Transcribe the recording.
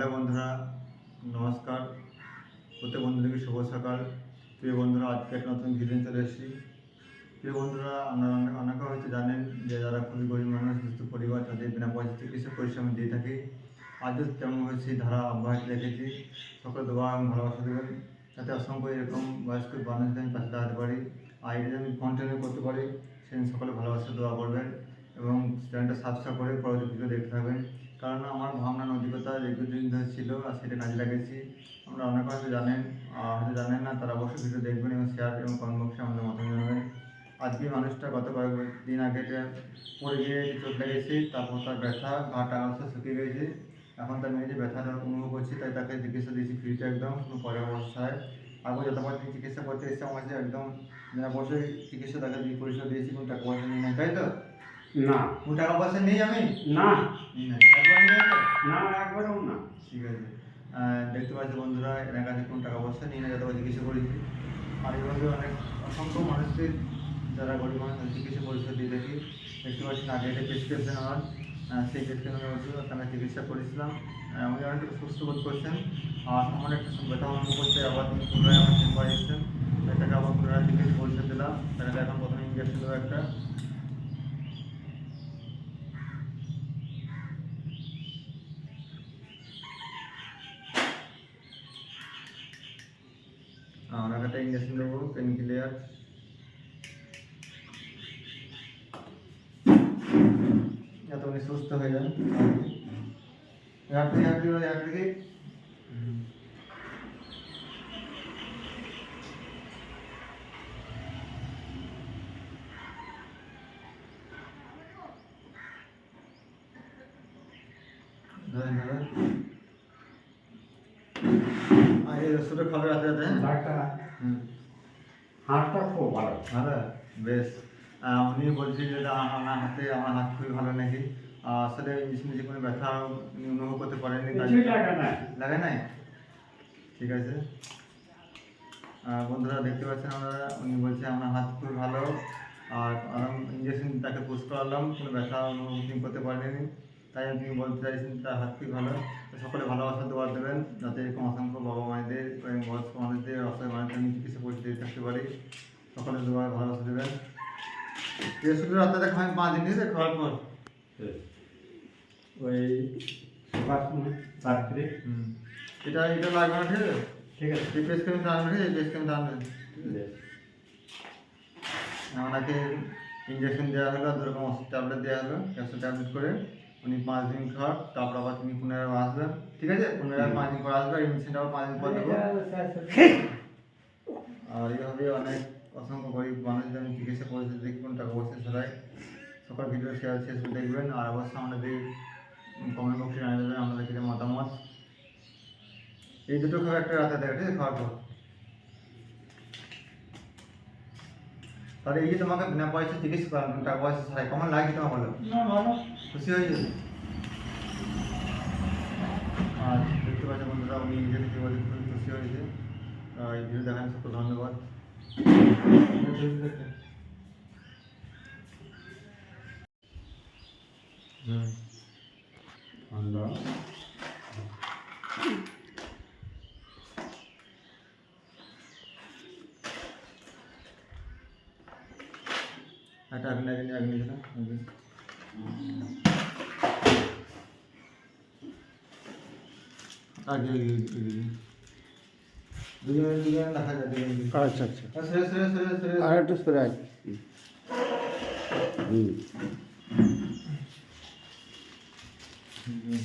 Hello বন্ধুরা, নমস্কার। প্রত্যেক বন্ধুদেরকে শুভ সকাল। প্রিয় বন্ধুরা, আজকে একটা নতুন ভিডিও চলে এসেছি। প্রিয় বন্ধুরা, আপনারা অনেক অনেকে হয়তো জানেন যে যারা খুবই গরিব মানুষ, দুস্থ পরিবার, তাদের বিনা পয়সা চিকিৎসা পরিশ্রম দিয়ে থাকি। আজও তেমন হয়েছে, ধারা অব্যাহত রেখেছি। সকলে দোয়া এবং ভালোবাসা দেবেন। যাতে অসংখ্য এরকম বয়স্ক মানুষদের আমি পাশে দাঁড়াতে পারি। আর এটা আমি কন্টিনিউ করতে পারি সেদিন সকলে ভালোবাসা, দোয়া করবেন এবং চ্যানেলটা সাবস্ক্রাইব করে পরবর্তী ভিডিও দেখতে থাকবেন। কারণ আমার ভাবনা নৈতিকতা ছিল, আর সেটা কাজে লাগিয়েছি। আমরা অনেক হয়তো জানেন হয়তো জানেন না, তারা অবশ্যই ভিডিও দেখবেন এবং শেয়ার এবং কমেন্ট বক্সে আমাদের মতামত জানাবেন। আজকে মানুষটা গত কয়েক দিন আগে পড়ে গিয়ে চোট লেগেছে, তারপর তার ব্যথা, ঘাটা অবস্থা শুকিয়ে গেছে। এখন তার মেয়ে যে ব্যথাটা অনুভব করছে, তাই তাকে চিকিৎসা দিয়েছি ফ্রিতে একদম, কোনো পরামর্শায় আগে তিনি চিকিৎসা করতে এসেছে, আমার একদম বিনা পয়সায় চিকিৎসা তাকে দিয়ে পরিষেবা দিয়েছি, কোনো টাকা পয়সা নিয়ে নেয় তাই তো? না। কোনো টাকা পয়সা নেই আমি না। না একবার নিয়ে না একবারও না। ঠিক আছে। দেখতে পাচ্ছি বন্ধুরা এনার কাছে কোনো টাকা পয়সা নিয়ে না যতবার চিকিৎসা করেছি আর এইভাবে অনেক অসংখ্য মানুষদের যারা গরিব মানুষ চিকিৎসা পরিষেবা দিয়ে থাকি। দেখতে পাচ্ছি আগে একটা প্রেসক্রিপশন আমার। সেই প্রেসক্রিপশনের ওষুধ তারা চিকিৎসা করেছিলাম উনি অনেকটা সুস্থ বোধ করছেন। আর আমার একটা ব্যথা অনুভব করতে আবার তিনি পুনরায় আমার চেম্বারে এসেছেন তাকে আবার পুনরায় চিকিৎসা পরিষেবা দিলাম। তাকে এখন প্রথমে ইঞ্জেকশন দেবো একটা। আর একটা ইঞ্জেকশন দেবো পেন ক্লিয়ার যাতে উনি সুস্থ হয়ে যান রাত্রি রাত্রি রাত্রি ধরেন ধরেন আর এই রাতে রাতে হ্যাঁ ডাক্তার হাতটা খুব ভালো। ভালো? বেশ। উনি বলছেন যে আমার হাতে আমার হাত খুবই ভালো নাকি। আসলে ইঞ্জেকশন যে কোনো ব্যথা উনি অনুভব করতে পারেননি লাগে নাই। ঠিক আছে। বন্ধুরা দেখতে পাচ্ছেন আমরা উনি বলছে আমার হাত খুবই ভালো। আর ইঞ্জেকশন তাকে পুশ করালাম কোনো ব্যথা অনুভব করতে পারেনি তাই তিনি বলতে চাইছেন তার হাত খুবই ভালো সকলে ভালোবাসা দেওয়া দেবেন যাতে এরকম অসংখ্য বাবা মায়েদের এবং বয়স্ক মানুষদের অসহায় মানুষদের আমি চিকিৎসা পরিস্থিতি থাকতে পারি। সকলে দেওয়া ভালোবাসা দেবেন। বৃহস্পতি রাতে দেখা আমি পাঁচ দিন দিয়েছে খাওয়ার পর। ওই রাত্রে হুম। এটা এটা লাগবে না ঠিক আছে ঠিক আছে। এই পেস ক্রিমটা আনবে এই পেস ক্রিমটা আনবে ওনাকে ইঞ্জেকশন দেওয়া হলো দু রকম ওষুধ ট্যাবলেট দেওয়া হলো ক্যাপসুল ট্যাবলেট করে। উনি পাঁচ দিন খাওয়ার তারপর আবার তিনি পুনরায় আসবেন ঠিক আছে? পুনরায় পাঁচ দিন পর আসবে আবার পাঁচ দিন পর দেবো আর এইভাবে অনেক অসংখ্য গরিব মানুষদের আমি চিকিৎসা করেছি দেখবেন টাকা পয়সা ছাড়াই সকল ভিডিও শেয়ার শেষ দেখবেন। আর অবশ্যই আমাদের কমেন্ট বক্সে জানিয়ে দেবেন আমাদের মতামত। এই দুটো খাবার একটা রাতে দেয় ঠিক আছে? খাওয়ার পর তাহলে এই যে তোমাকে বিনা পয়সা চিকিৎসা করালাম টাকা পয়সা ছাড়াই কেমন লাগছে তোমার বলো? না ভালো। খুশি হয়েছে? আর দেখতে পাচ্ছি বন্ধুরা উনি নিজে থেকে বলে খুবই খুশি হয়েছে। আর এই ভিডিও দেখার সকল ধন্যবাদ। হুম। ঠান্ডা একটা আগে আগে আগে নিয়ে আগে আগে আগে আগে দুজনে দুজনে দেখা যায় দুজনে আচ্ছা আচ্ছা সরে সরে সরে সরে আর একটু সরে আয় হুম হুম